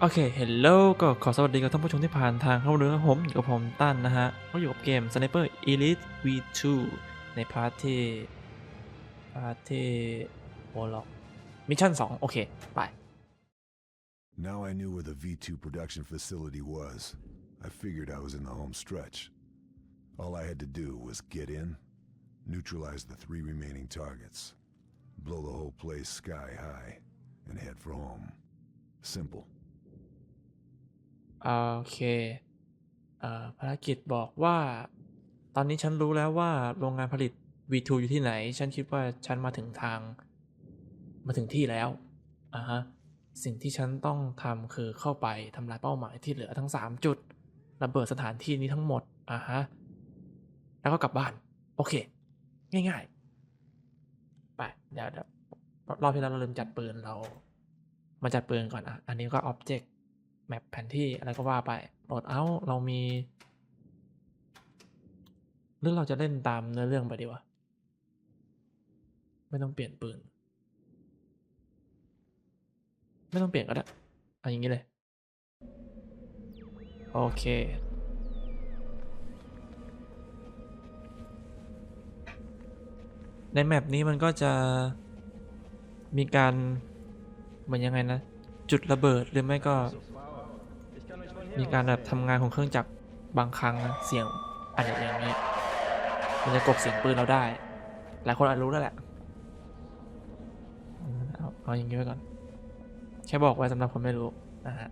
โอเค เฮลโลก็ขอสวัสดีกับท่านผู้ชมที่ผ่านทางเข้ามาดูครับผมอยู่กับผมตั้นนะฮะก็อยู่กับเกม Sniper Elite V2 ในพาร์ทที่ พาร์ทที่โอล็อกมิชชั่น 2 โอเค ไป Now I knew where the V2 production facility was. I figured I was in the home stretch. All I had to do was get in, neutralize the three remaining targets, blow the whole place sky high, and head for home. Simple. โอเค เอ่อภารกิจบอกว่า ตอนนี้ฉันรู้แล้วว่าโรงงานผลิต V2 อยู่ที่ไหน ฉันคิดว่าฉันมาถึงทาง มาถึงที่แล้วอ่าฮะ สิ่งที่ฉันต้องทำคือเข้าไปทำลายเป้าหมายที่เหลือทั้ง 3 จุด ระเบิดสถานที่นี้ทั้งหมดอ่าฮะ แล้วก็กลับบ้าน โอเค ง่ายๆ ไปเดี๋ยวเดี๋ยวรอบที่แล้วเราลืมจัดปืนเรา มาจัดปืนก่อนอะ อันนี้ก็ Object แมปแผนที่อะไรก็ว่าไปโหลดเอาเรามีหรือเราจะเล่นตามเนื้อเรื่องไปดีวะ ไม่ต้องเปลี่ยนปืน ไม่ต้องเปลี่ยนก็ได้เอาอย่างนี้เลย โอเค ในแมปนี้มันก็จะมีการเหมือนยังไงนะ จุดระเบิดหรือไม่ก็ มีการแบบทำงานของเครื่องจักรบางครั้งนะเสียงอาจจะอย่างนี้ มันจะกบเสียงปืนเราได้ หลายคนอาจรู้แล้วแหละเอาเอาอย่างนี้ไว้ก่อน แค่บอกไว้สำหรับคนไม่รู้นะฮะ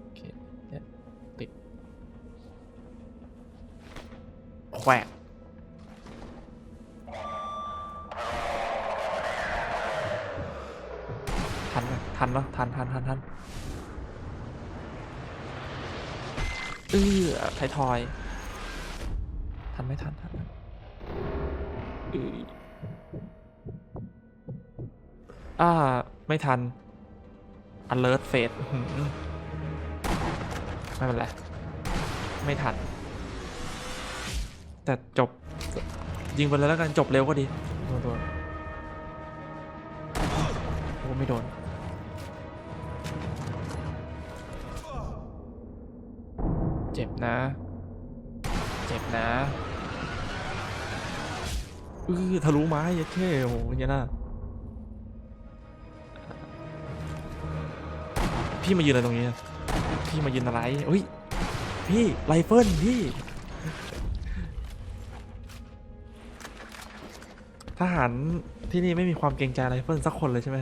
โอเคเนี่ยติดแขวกทันไหมทันเนาะทันทันทันทัน เออไทยทอย ทันไหม่ทันทันทันเอยอ่า ไม่ทัน alert fade ไม่เป็นไร ไม่ทัน แต่จบ ยิงไปเลยแล้วกันจบเร็วก็ดีโดนโดนโอ้ไม่โดน นะ เจ็บนะอือทะลุไม้ยัดเข้โอ้โหเนี่ยนะพี่มายืนอะไรตรงนี้ พี่มายืนอะไรอุ้ย พี่ไรเฟิลพี่ ทหารที่นี่ไม่มีความเกรงใจไรเฟิลสักคนเลยใช่ไหม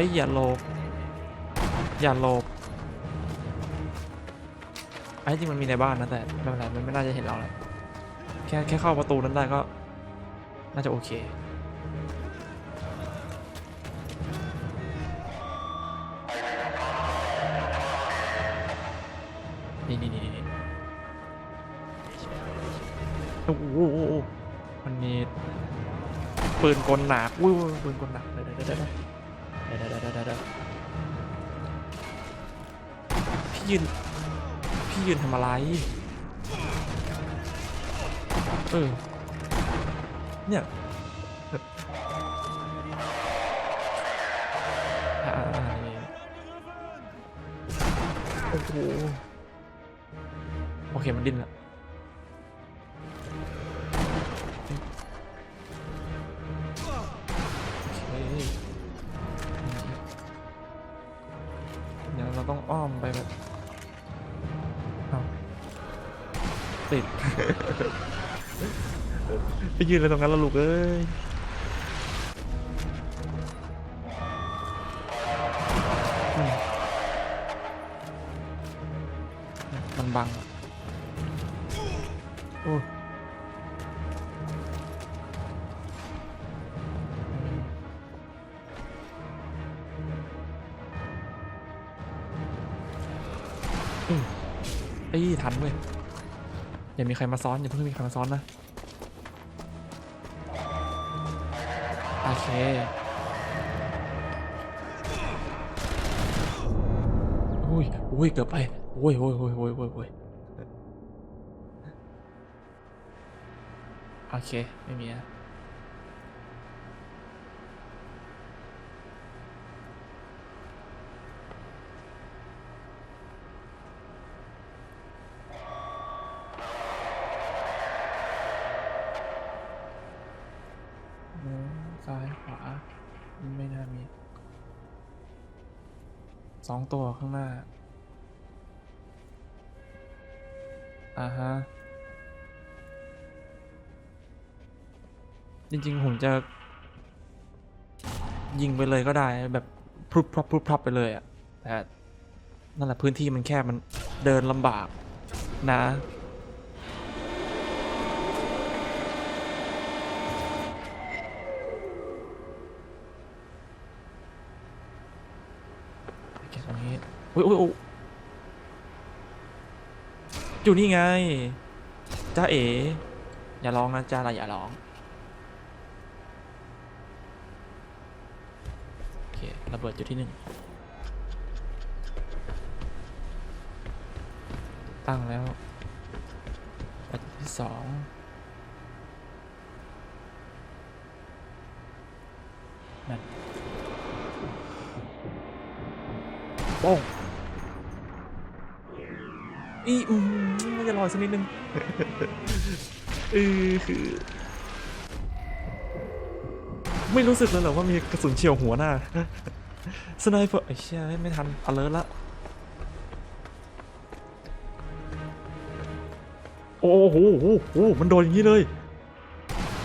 อ้ยอย่าโลบ อย่าโลบไอ้จริงมันมีในบ้านนะแต่ไม่เป็นไรมันไม่น่าจะเห็นเราแล้วแค่แค่เข้าประตูนั้นได้ก็ น่าจะโอเค นี่นี่นี่นี่โอ้โหมันมีปืนกลหนักอุ้ยปืนกลหนักเดี๋ยเดี๋ยวเดี๋ยวเดี๋ยว ยืน พี่ยืนทำอะไร เออ เนี่ยโอ้โหโอเค มันดิ้นแล้ว ไปยืนอะไรตรงนั้นล้วลูกเอ้ยมันบังโอ้อืมเอ้ทันเว้ยอย่ามีใครมาซ้อนอย่าเพิ่งมีใครมาซ้อนนะ อุ้ยอุ้ยเกือบไปโอ้ยโอ้ยโอ้ยโอ้ยโอ้ยโอ้ยโอเค ไม่มีอะ สองตัวข้างหน้า อ่าฮะ จริง ๆ ผมจะ ยิงไปเลยก็ได้แบบพรุบพรับพรุบพรับไปเลยอะแต่นั่นแหละพื้นที่มันแคบมันเดินลำบากนะ เก็บตรงนี้ อุ้ยอุ้ยอยู่นี่ไงจ้าเอ๋อย่าร้องนะจ้าเราอย่าร้องโอเคระเบิดจุดที่หนึ่งตั้งแล้วจุดที่สองนั่นโป้ง อีอืมมันจะลอยสักนิดนึงเออคือ ไม่รู้สึกเลยเหรอว่ามีกระสุนเฉียวหัวหน้าสไนเปอร์ไอ้เชี่ยไม่ทันอเลิร์ละโอ้โหโอ้โหมันโดนอย่างนี้เลย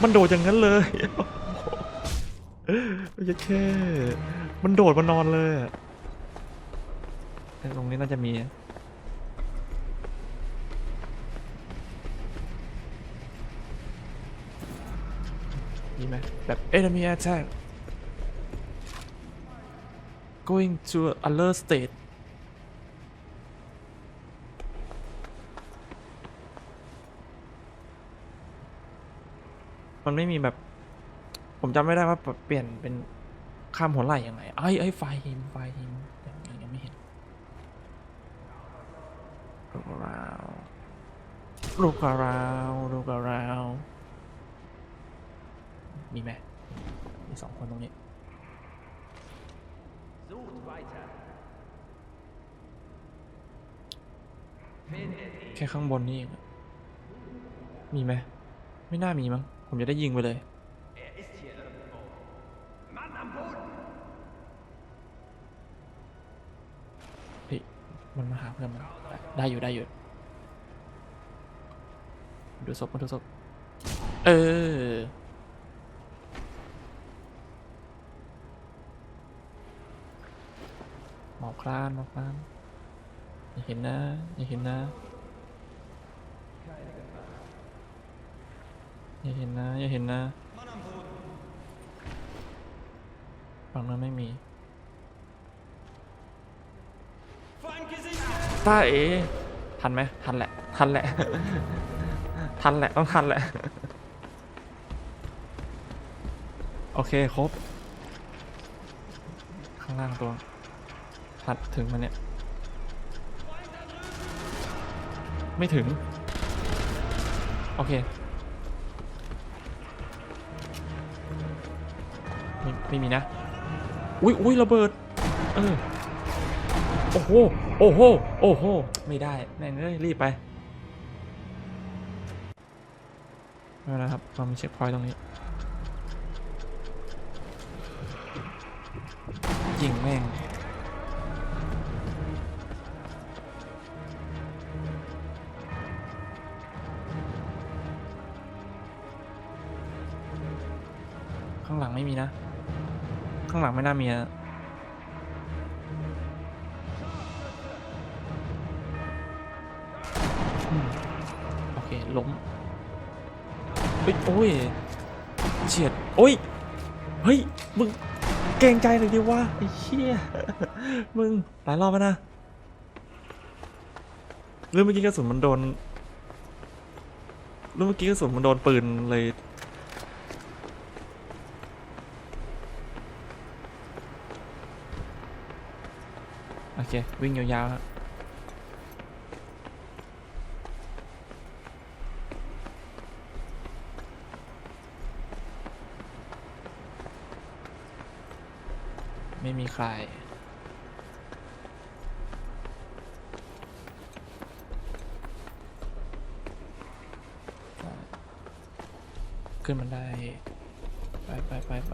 มันโดดอย่างนั้นเลยไม่ใช่แค่ มันโดดมานอนเลยอะไอ้ตรงนี้น่าจะมี มีไหม แบบ enemy attack going to alert state มันไม่มีแบบ ผมจำไม่ได้ว่าเปลี่ยนเป็นข้ามหัวไหล่ยังไง ไอ้ไอ้ไฟหิมไฟหิมยังยังไม่เห็น Look around Look around Look around มีไหมมีสองคนตรงนี้แค่ข้างบนนี่เองมีไหมไม่น่ามีมั้ง ผมจะได้ยิงไปเลย Er ist hier irgendwo. Mann am Boden! เฮ้ยมันมาหาเพื่อนมัน ได้อยู่ได้อยู่ ดูศพมาดูศพเออ หมอบค ลานมอบคลานอย่าเห็นนะอย่าเห็นนะอย่าเห็นนะอย่าเห็นนะฝั่งนั้นไม่มีตาเอทันไหมทันแหละ ทันแหละ ทันแหละ ต้องทันแหละ โอเค ครบ ข้างล่างตัว ทัดถึงมันเนี่ย ไม่ถึง โอเค ไม่ไม่มีนะ อุ้ยอุ้ยระเบิด เออ โอ้โห โอ้โห โอ้โห ไม่ได้แม่งเอ้ยรีบไปไม่เป็นไรครับเรามีเช็คพอยต์ตรงนี้ ยิงแม่ง ไม่มีนะ ข้างหลังไม่น่ามีนะโอเค ล้มเฮ้ยโอ้ยเฉียด โอ้ย เฮ้ย มึงเกรงใจหน่อยดิว่าไอ้เหี้ย มึง หลายรอบแล้วนะหรือเมื่อกี้กระสุนมันโดนหรือเมื่อกี้กระสุนมันโดนปืนเลย เค วิ่งยาวๆครับไม่มีใครขึ้นมันได้ ไปไปไปไป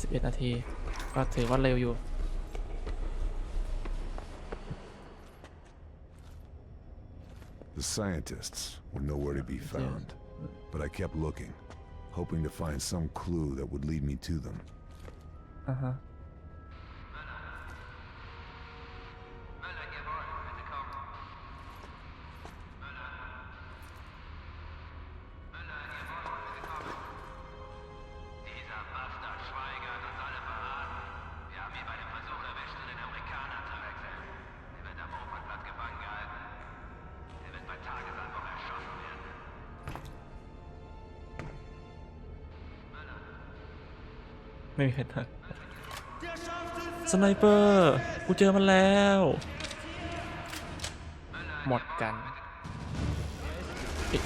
สิบเอ็ดนาที ก็ถือว่าเร็วอยู่ The scientists were nowhere to be found, but I kept looking, hoping to find some clue that would lead me to them. อ่า ไม่มีใครทักสไนเปอร์กูเจอมันแล้ว หมดกันเอ๊ะ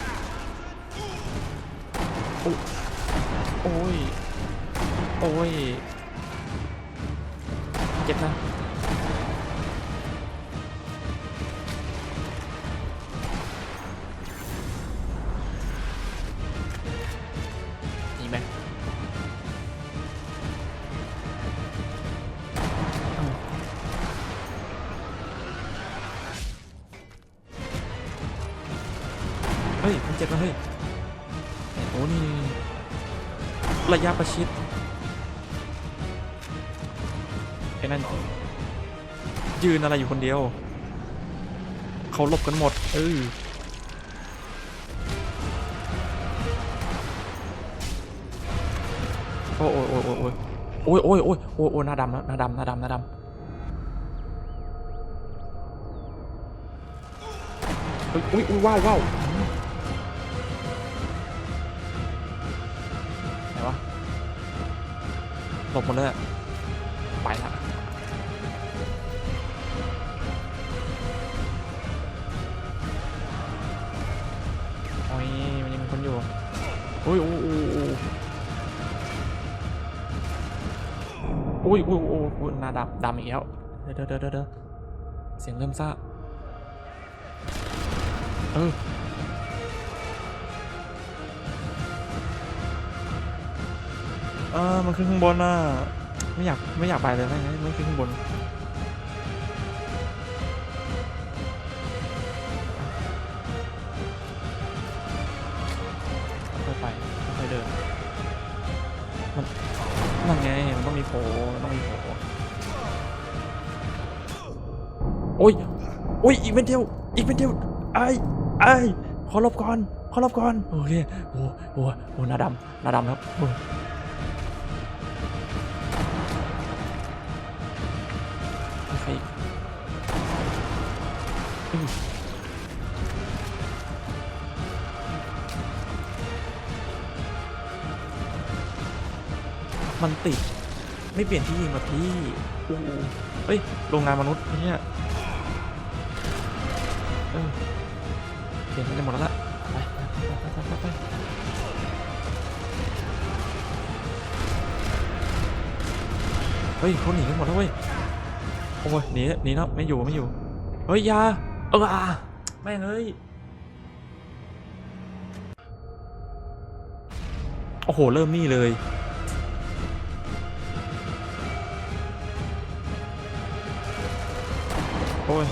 โอ้โอ้ย โอ้ย เจ็บนะ ระยะประชิดไอ้นั่นยืนอะไรอยู่คนเดียว เขาหลบกันหมด เออโอ้ยโอ้ยโอ้ยโอ้ยโอ้ยโอ้ยโอ้ยโอ้ยโอ้ยหน้าดำแล้วหน้าดำหน้าดำหน้าดำเฮ้ยอุ้ยอุ้ยว้าวว้าว หลบหมดเลยไปละโอ้ยมันยังมีคนอยู่โอ้ยโอ้ยโอ้ยโอ้ยโอ้ยโอ้หน้าดำดำอีกแล้วเดี๋ยวเดี๋ยวเดี๋ยวเดี๋ยวเสียงเริ่มซ่าเออ เออมันขึ้นข้างบนอะไม่อยากไม่อยากไปเลยไม่ไม่ขึ้นข้างบนค่อยไปค่อยเดิน มันนั่นไงมันต้องมีโผล่ต้องมีโผล่โอ้ยโอ้ยอีกเป็นเดียวอีกเป็นเดียวไอ้ไอ้ขอหลบก่อนขอหลบก่อนโอเคโอ้โหโอ้โหน้าดำหน้าดำครับ ครมันติด ไม่เปลี่ยนที่ยิงแบบพี่อู้เฮ้ย โรงงานมนุษย์เนี่ยเออเปลี่ยนไปหมดแล้วล่ะไปไปไปไปไปเฮ้ยเขาหนีกันหมดแล้วเว้ย โอ้ยหนีหนีแล้วไม่อยู่ไม่อยู่ เฮ้ยยาเอออะแม่งเอ้ยโอ้โห เริ่มนี่เลย โอ้ย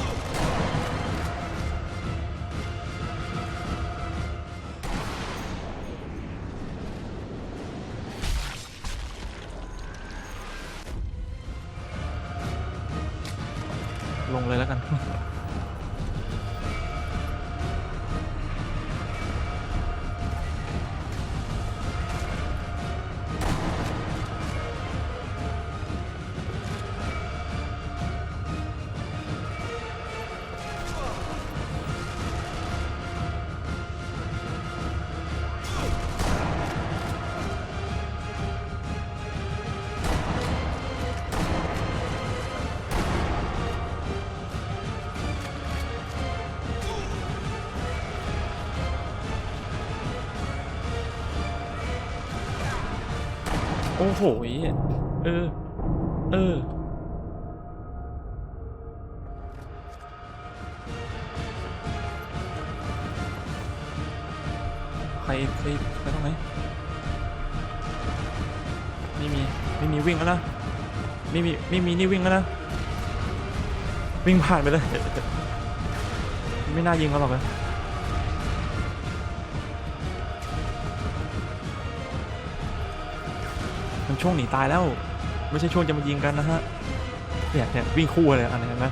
อ้โหเออ เออ ใครใครไปตรงไหนไม่มี ไม่มีวิ่งแล้วนะ ไม่มี ไม่มีนี่วิ่งแล้วนะ วิ่งผ่านไปเลย ไม่น่ายิงเขาหรอกเลย ช่วงหนีตายแล้ว ไม่ใช่ช่วงจะมายิงกันนะฮะเนี่ยเนี่ยวิ่งคู่เลยอันนี้เห็นไหม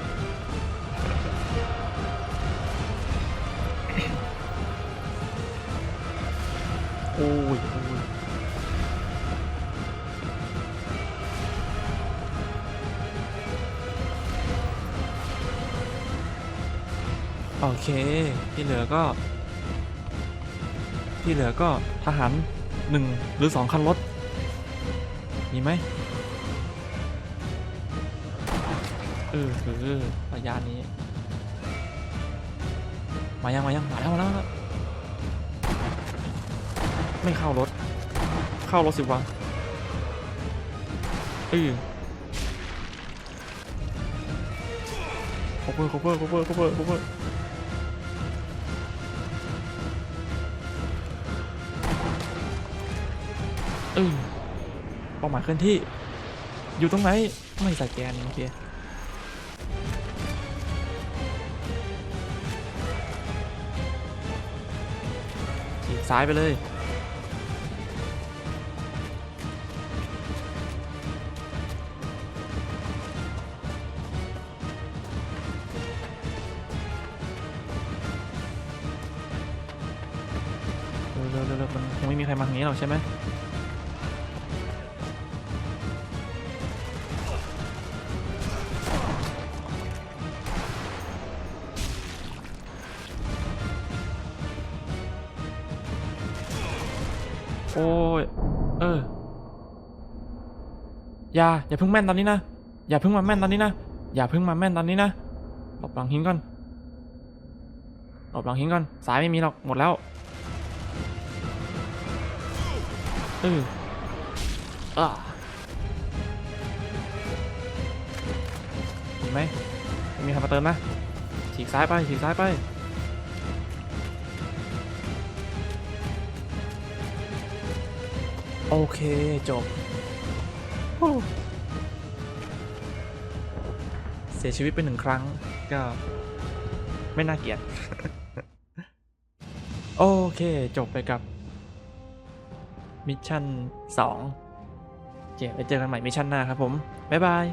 โอ้ยโอ้ยโอเค ที่เหลือก็ ที่เหลือก็ทหารหนึ่งหรือสองคันรถ มีไหมเออเออระยะนี้ มายังมายังมาแล้วมาแล้ว ไม่เข้ารถ เข้ารถสิวะเออ cover cover cover cover cover เออ เป้าหมายเคลื่อนที่ อยู่ตรงไหน ไม่สแกนโอเคฉีกซ้ายไปเลยเร็วๆเร็วๆมันคงไม่มีใครมาทางนี้หรอกใช่ไหม อ้ย เออ อย่า อย่าเพิ่งแม่นตอนนี้นะ อย่าเพิ่งมาแม่นตอนนี้นะ อย่าเพิ่งมาแม่นตอนนี้นะหลบหลังหินก่อนหลบหลังหินก่อน สายไม่มีหรอก หมดแล้ว เอออ่ามีไหมม่มีใครมาเติมนะฉีกซ้ายไปฉีกซ้ายไป โอเคจบโอ้เสียชีวิตไปหนึ่งครั้งก็ไม่น่าเกลียด โอเคจบไปกับมิชชั่น2โอเคไปเจอกันใหม่มิชชั่นหน้าครับผม บ๊ายบาย